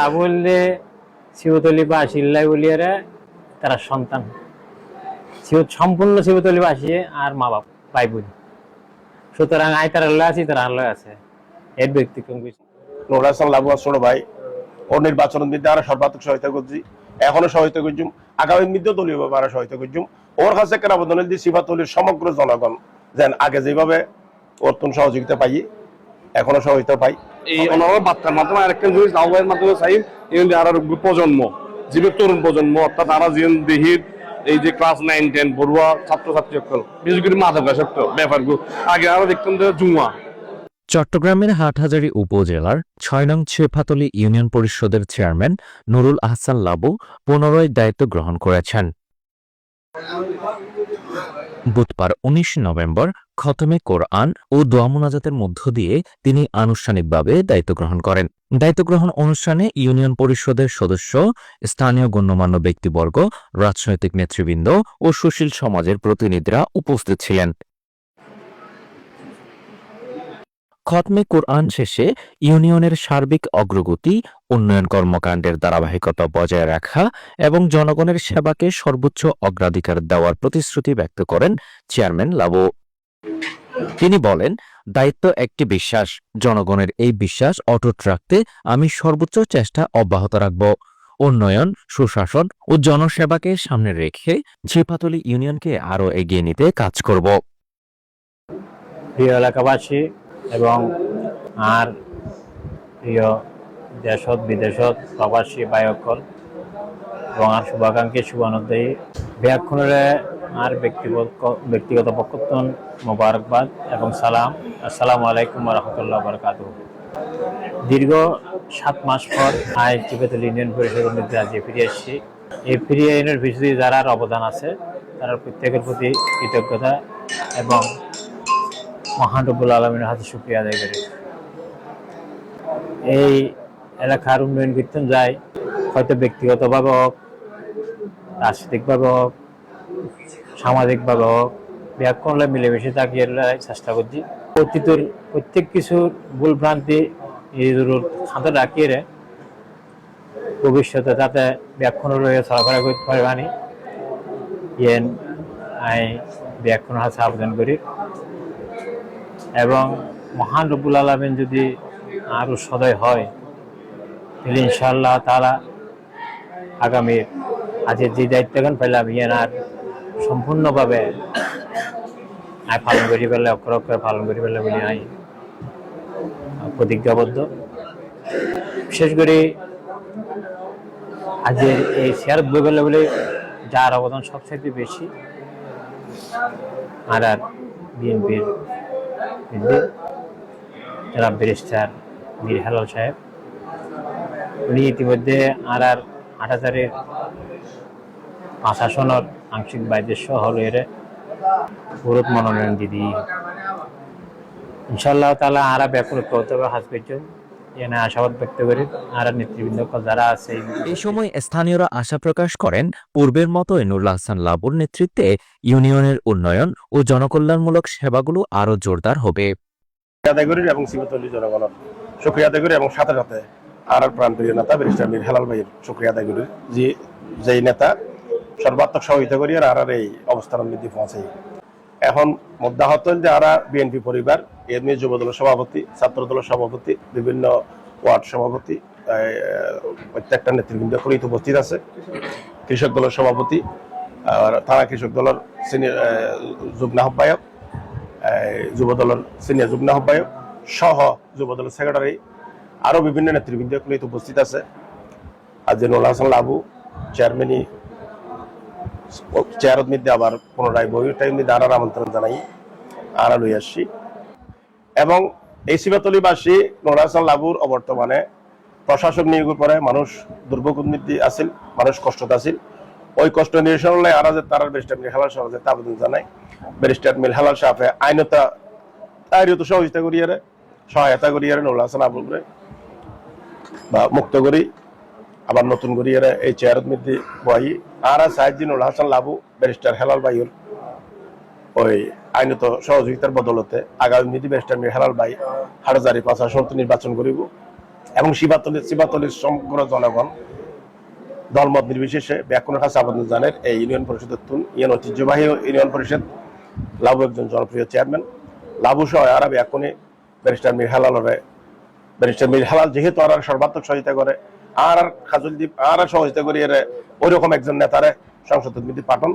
লাভ হইলে বা তারা সন্তান। আর মা বাপ সুতরাং তারা আছি, তারা আছে। এর লাবু ভাই ও নির্বাচন সর্বাত্মক সহায়তা করছি। এখনও সহায়তা করছুম, আগামী মধ্যে দলীয় ভাবে আরও সহায়তা করছুম। ওর কাছে কেন আবেদন সমগ্র জনগণ যেন আগে যেভাবে অর্থন সহযোগিতা পাই এখনও সহায়তা পাই। এই অনার বার্তার মাধ্যমে আরেকটা জিনিস আহ্বানের মাধ্যমে চাই এই যে আর প্রজন্ম জীবের তরুণ প্রজন্ম অর্থাৎ তারা যে দেহির এই যে ক্লাস নাইন টেন পড়ুয়া ছাত্রছাত্রী সকল বিশেষ করে মাদকাসক্ত ব্যাপারগুলো। আগে আমরা দেখতাম যে জুয়া চট্টগ্রামের হাটহাজারী উপজেলার ছয় নং ছেফাতলি ইউনিয়ন পরিষদের চেয়ারম্যান নুরুল আহসান লাবু পুনরায় দায়িত্ব গ্রহণ করেছেন। বুধবার উনিশ নভেম্বর খতমে কোরআন ও দোয়া মোনাজাতের মধ্য দিয়ে তিনি আনুষ্ঠানিকভাবে দায়িত্ব গ্রহণ করেন। দায়িত্ব গ্রহণ অনুষ্ঠানে ইউনিয়ন পরিষদের সদস্য, স্থানীয় গণ্যমান্য ব্যক্তিবর্গ, রাজনৈতিক নেতৃবৃন্দ ও সুশীল সমাজের প্রতিনিধিরা উপস্থিত ছিলেন। খতমে কোরআন শেষে ইউনিয়নের সার্বিক অগ্রগতি, উন্নয়ন কর্মকাণ্ডের ধারাবাহিকতা বজায় রাখা এবং জনগণের সেবাকে সর্বোচ্চ অগ্রাধিকার দেওয়ার প্রতিশ্রুতি ব্যক্ত করেন চেয়ারম্যান লাবু। তিনি বলেন, দায়িত্ব একটি বিশ্বাস, জনগণের এই বিশ্বাস অটুট রাখতে আমি সর্বোচ্চ চেষ্টা অব্যাহত রাখব। উন্নয়ন, সুশাসন ও জনসেবাকে সামনে রেখে ঝিপাতলি ইউনিয়নকে আরও এগিয়ে নিতে কাজ করব। প্রিয় এলাকাবাসী এবং আর প্রিয় দেশত, বিদেশত, প্রবাসী বায়কল এবং আর শুভাকাঙ্ক্ষী শুভানুদ্দায়ী ব্যাক্ষণরে আর ব্যক্তিগত ব্যক্তিগত পক্ষত্বন মোবারকবাদ এবং সালাম। আসসালামু আলাইকুম রহমতুল্লাহ বরকাত দীর্ঘ সাত মাস পর আই চিবেতুল ইউনিয়ন পরিষদের মধ্যে আজ ফিরে এসেছি। এই ফিরিয়ে ইউনিয়ন ভিত্তিতে যারা অবদান আছে, তারা প্রত্যেকের প্রতি কৃতজ্ঞতা এবং মহান রব্বুল আলমীর হাতে শুক্রিয়া আদায় করি। এই এলাকার উন্নয়ন কীর্তন যায়, হয়তো ব্যক্তিগতভাবে হোক, রাজনৈতিকভাবে হোক, সামাজিকভাবে হোক, ব্যাকরণে মিলেমিশে তাকিয়ে চেষ্টা করছি। অতীতের প্রত্যেক কিছুর ভুল ভ্রান্তি খাতে রাখিয়ে রে, ভবিষ্যতে যাতে ব্যাখ্যান রয়ে চলাফেরা করতে পারবানি। ইয়েন, আই ব্যাখ্যান হাতে আবেদন করি। এবং মহান রব্বুল আলমিন যদি আরও সদয় হয়, তাহলে ইনশাল্লাহ তারা আগামী আজকের যে দায়িত্ব দায়িত্বগান পেলাম ইয়ান আর সম্পূর্ণভাবে আয় পালন করি পেলে, অক্ষর অক্ষরে পালন করি পেলে বলি আই প্রতিজ্ঞাবদ্ধ। বিশেষ করে আজকের এই শেয়ার বই পেলে বলে যার অবদান সবচাইতে বেশি, আর আর বিএনপির কিন্তু যারা ব্যারিস্টার মীর হেলাল সাহেব। উনি ইতিমধ্যে আর আর আট হাজারের প্রশাসনের আংশিক বাইদেশ সহ পুরুত মনোনয়ন দিদি ইনশাল্লাহ তালা আরা ব্যাপারে কর্তব্য হবে পেয়েছেন এনে আশাবাদ ব্যক্ত করি। আর নেতৃবৃন্দ যারা আছে এই সময় স্থানীয়রা আশা প্রকাশ করেন পূর্বের মতো নুরুল হাসান লাবুর নেতৃত্বে ইউনিয়নের উন্নয়ন ও জনকল্যাণমূলক সেবাগুলো আরও জোরদার হবে। আদায় করি এবং সিফাতলি জনগণের শুক্রিয়া আদায় করি এবং সাথে সাথে আর প্রাণপ্রিয় নেতা ব্যারিস্টার মীর হেলাল ভাইয়ের শুক্রিয়া আদায় করি। যে যেই নেতা সর্বাত্মক সহযোগিতা করি আর আর এই অবস্থান বৃদ্ধি পৌঁছাই এখন মুদ্রা হতেন যে আরা বিএনপি পরিবার এমনি যুব দলের সভাপতি ছাত্র দলের সভাপতি, বিভিন্ন ওয়ার্ড সভাপতি প্রত্যেকটা নেতৃবৃন্দ করিত উপস্থিত আছে। কৃষক দলের সভাপতি, আর থানা কৃষক দলের সিনিয়র যুগ্ম আহ্বায়ক এই যুব দলের সিনিয়র যুগ্ম আহ্বায়ক সহ যুব দলের সেক্রেটারি আরও বিভিন্ন নেতৃবৃন্দ এখানে উপস্থিত আছে। আর যে নুরুল হাসান লাবু চেয়ারম্যানই চেয়ারত মধ্যে আবার পুনরায় বইয়ের টাইম মধ্যে আনার আমন্ত্রণ জানাই আনা লই আসছি। এবং এই শিবাতলিবাসী নুরুল হাসান লাবুর অবর্তমানে প্রশাসক নিয়োগের পরে মানুষ দুর্ভোগ উন্নতি আছিল, মানুষ কষ্টত আছিল ওই কষ্ট নিরসন হলে আরা যে তারা ব্যারিস্টার মিল হালাল সাহেব আবেদন জানাই। ব্যারিস্টার মিল হালাল সাহেবে আইনতা তাইরও সহযোগিতা করিয়ারে, সহায়তা করিয়ারে নুরুল হাসান আবুরে বা মুক্ত করি, আবার নতুন করিয়ারে এই চেয়ারত মধ্যে বহি আর সাহেব নুরুল হাসান লাবু ব্যারিস্টার হেলাল ভাইয়ের ওই আইনত সহযোগিতার বদলতে আগামী ব্যারিস্টার মির হেলাল ভাই হাটাজারি পাঁচ আসন নির্বাচন করিব। এবং শিবাতলি শিবাতলির সমগ্র জনগণ দলমত নির্বিশেষে ব্যাকুণের কাছে আবেদন জানের এই ইউনিয়ন পরিষদের তুন ইউনিয়ন ঐতিহ্যবাহী ইউনিয়ন পরিষদ। লাভু একজন জনপ্রিয় চেয়ারম্যান। লাভু সহ আর ব্যাকুণে ব্যারিস্টার মীর হালালরে ব্যারিস্টার মীর হালাল যেহেতু আর সর্বাত্মক সহযোগিতা করে, আর আর খাজুল দ্বীপ আর সহযোগিতা করি এর ওই রকম একজন নেতারে সংসদ মিতি পাঠন।